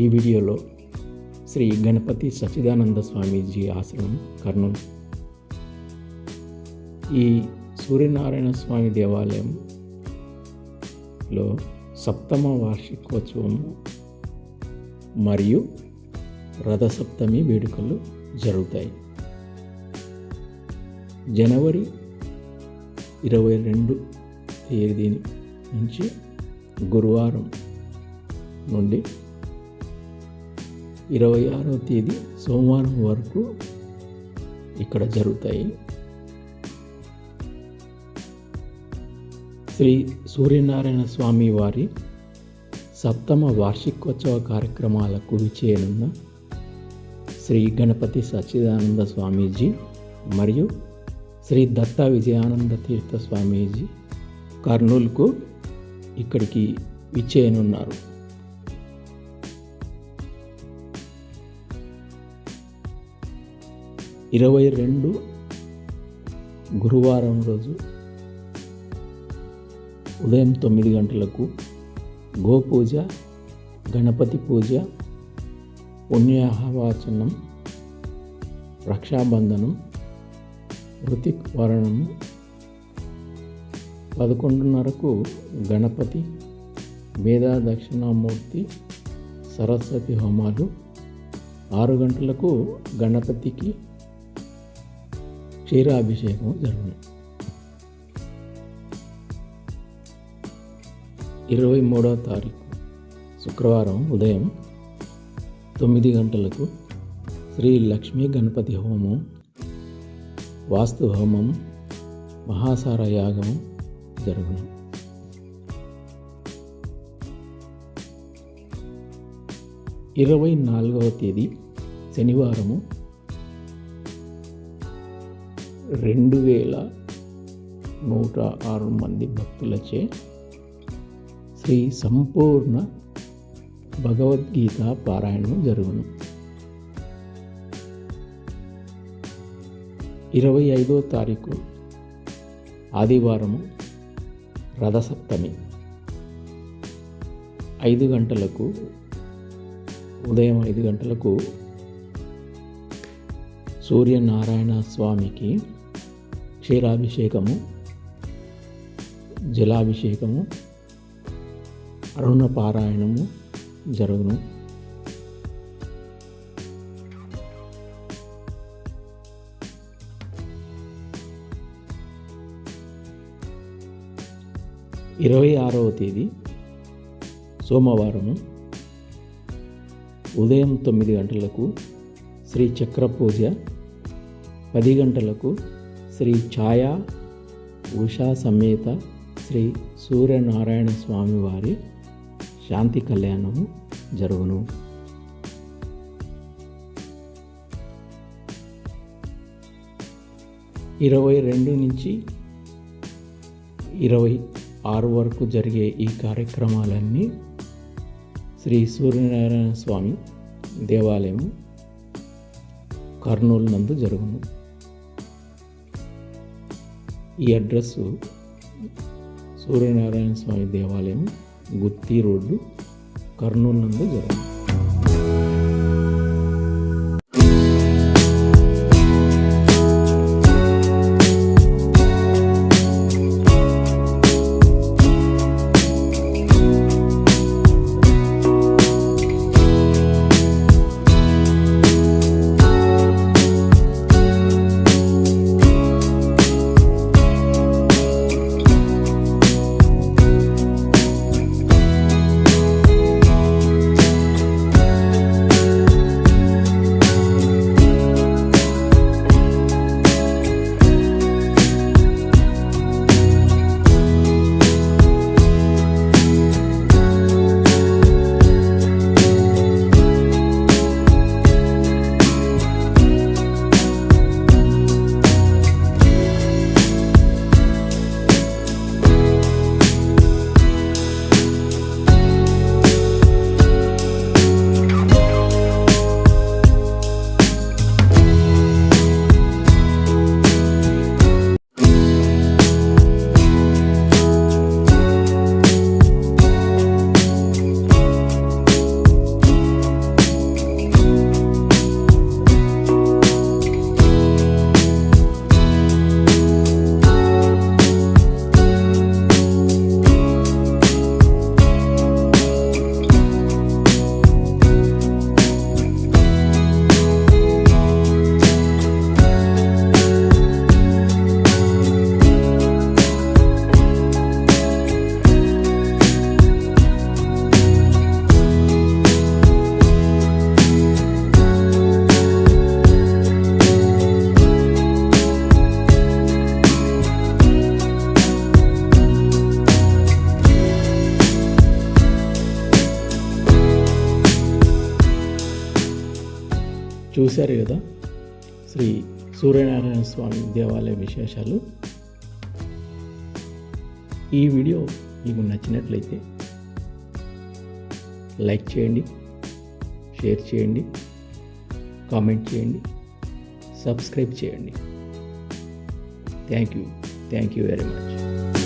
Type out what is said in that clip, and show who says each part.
Speaker 1: ఈ వీడియోలో శ్రీ గణపతి సచ్చిదానంద స్వామీజీ ఆశ్రమం కర్నూలు. ఈ సూర్యనారాయణ స్వామి దేవాలయంలో సప్తమ వార్షికోత్సవం మరియు రథసప్తమి వేడుకలు జరుగుతాయి. జనవరి ఇరవై రెండు తేదీ నుంచి గురువారం నుండి ఇరవై ఆరవ తేదీ సోమవారం వరకు ఇక్కడ జరుగుతాయి. శ్రీ సూర్యనారాయణ స్వామి వారి సప్తమ వార్షికోత్సవ కార్యక్రమాలకు విచేయనున్న శ్రీ గణపతి సచ్చిదానంద స్వామీజీ మరియు శ్రీ దత్త విజయానంద తీర్థ స్వామీజీ కర్నూలుకు ఇక్కడికి విచ్చేయనున్నారు. ఇరవై రెండు గురువారం రోజు ఉదయం తొమ్మిది గంటలకు గోపూజ గణపతి పూజ పుణ్యాహవాచనం రక్షాబంధనం ఋతిక్ వరణము పదకొండున్నరకు గణపతి మేధా దక్షిణామూర్తి సరస్వతి హోమాలు ఆరు గంటలకు గణపతికి క్షీరాభిషేకం జరుగును. ఇరవై మూడవ తారీఖు శుక్రవారం ఉదయం తొమ్మిది గంటలకు శ్రీ లక్ష్మీ గణపతి హోమం వాస్తు హోమం మహాసార యాగం జరుగును. ఇరవై నాలుగవ తేదీ శనివారము రెండు వేల నూట ఆరు మంది భక్తులచే శ్రీ సంపూర్ణ భగవద్గీత పారాయణం జరుగును. ఇరవై ఐదో తారీఖు ఆదివారము రథసప్తమి. ఐదు గంటలకు ఉదయం ఐదు గంటలకు సూర్యనారాయణ స్వామికి క్షీరాభిషేకము జలాభిషేకము అరుణ పారాయణము జరుగును. ఇరవై ఆరవ తేదీ సోమవారము ఉదయం తొమ్మిది గంటలకు శ్రీ చక్ర పూజ పది గంటలకు శ్రీ ఛాయా ఉషా సమేత శ్రీ సూర్యనారాయణ స్వామి వారి శాంతి కళ్యాణము జరుగును. ఇరవై రెండు నుంచి ఇరవై ఆరు వరకు జరిగే ఈ కార్యక్రమాలన్నీ శ్రీ సూర్యనారాయణ స్వామి దేవాలయం కర్నూలు నందు జరుగును. ఈ అడ్రస్ సూర్యనారాయణ స్వామి దేవాలయం గుత్తి రోడ్డు కర్నూలు నందు జరిగింది చూశారు కదా శ్రీ సూర్యనారాయణ స్వామి దేవాలయ విశేషాలు. ఈ వీడియో మీకు నచ్చినట్లయితే లైక్ చేయండి షేర్ చేయండి కామెంట్ చేయండి సబ్స్క్రైబ్ చేయండి. Thank you thank you very much.